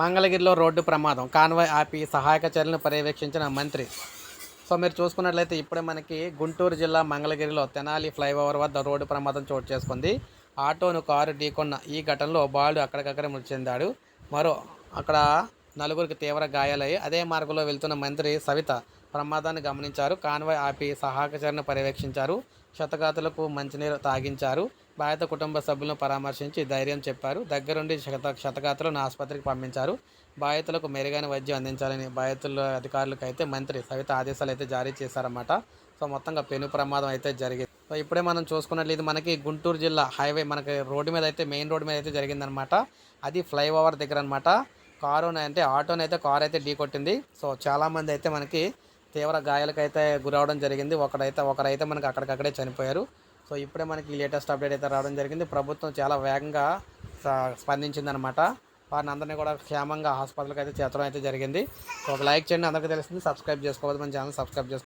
మంగళగిరిలో రోడ్డు ప్రమాదం. కాన్వాయ్ ఆపి సహాయక చర్యలను పర్యవేక్షించిన మంత్రి. సో మీరు చూసుకున్నట్లయితే ఇప్పుడే మనకి గుంటూరు జిల్లా మంగళగిరిలో తెనాలి ఫ్లైఓవర్ వద్ద రోడ్డు ప్రమాదం చోటు చేసుకుంది. ఆటోను కారు ఢీకొన్న ఈ ఘటనలో బాలుడు అక్కడికక్కడే మృతి చెందాడు. మరో అక్కడ నలుగురికి తీవ్ర గాయాలయ్యి అదే మార్గంలో వెళ్తున్న మంత్రి సవిత ప్రమాదాన్ని గమనించారు. కాన్వాయ్ ఆపి సహాయక పర్యవేక్షించారు. క్షతగాతులకు మంచినీరు తాగించారు. బాధిత కుటుంబ సభ్యులను పరామర్శించి ధైర్యం చెప్పారు. దగ్గరుండి క్షత క్షతగాతులను ఆసుపత్రికి పంపించారు. బాధితులకు మెరుగైన వైద్యం అందించాలని బాధితుల అధికారులకు అయితే మంత్రి సవిత ఆదేశాలు అయితే జారీ చేశారన్నమాట. సో మొత్తంగా పెను ప్రమాదం అయితే జరిగింది. సో ఇప్పుడే మనం చూసుకున్నట్లయితే మనకి గుంటూరు జిల్లా హైవే మనకి రోడ్డు మీద అయితే మెయిన్ రోడ్డు మీద అయితే జరిగిందనమాట అది ఫ్లైఓవర్ దగ్గర అనమాట కారు అంటే ఆటోనైతే కారు అయితే ఢీ కొట్టింది. సో చాలామంది అయితే మనకి తీవ్ర గాయాలకైతే గురవడం జరిగింది. ఒకడైతే ఒకరైతే మనకి అక్కడికక్కడే చనిపోయారు. సో ఇప్పుడే మనకి లేటెస్ట్ అప్డేట్ అయితే రావడం జరిగింది. ప్రభుత్వం చాలా వేగంగా స్పందించిందనమాట వారిని అందరినీ కూడా క్షేమంగా హాస్పిటల్కి అయితే చేర్చడం అయితే జరిగింది. సో ఒక లైక్ చేయండి. అందరికీ తెలిసింది సబ్స్క్రైబ్ చేసుకోవద్దు. మన ఛానల్ సబ్స్క్రైబ్ చేసుకోవాలి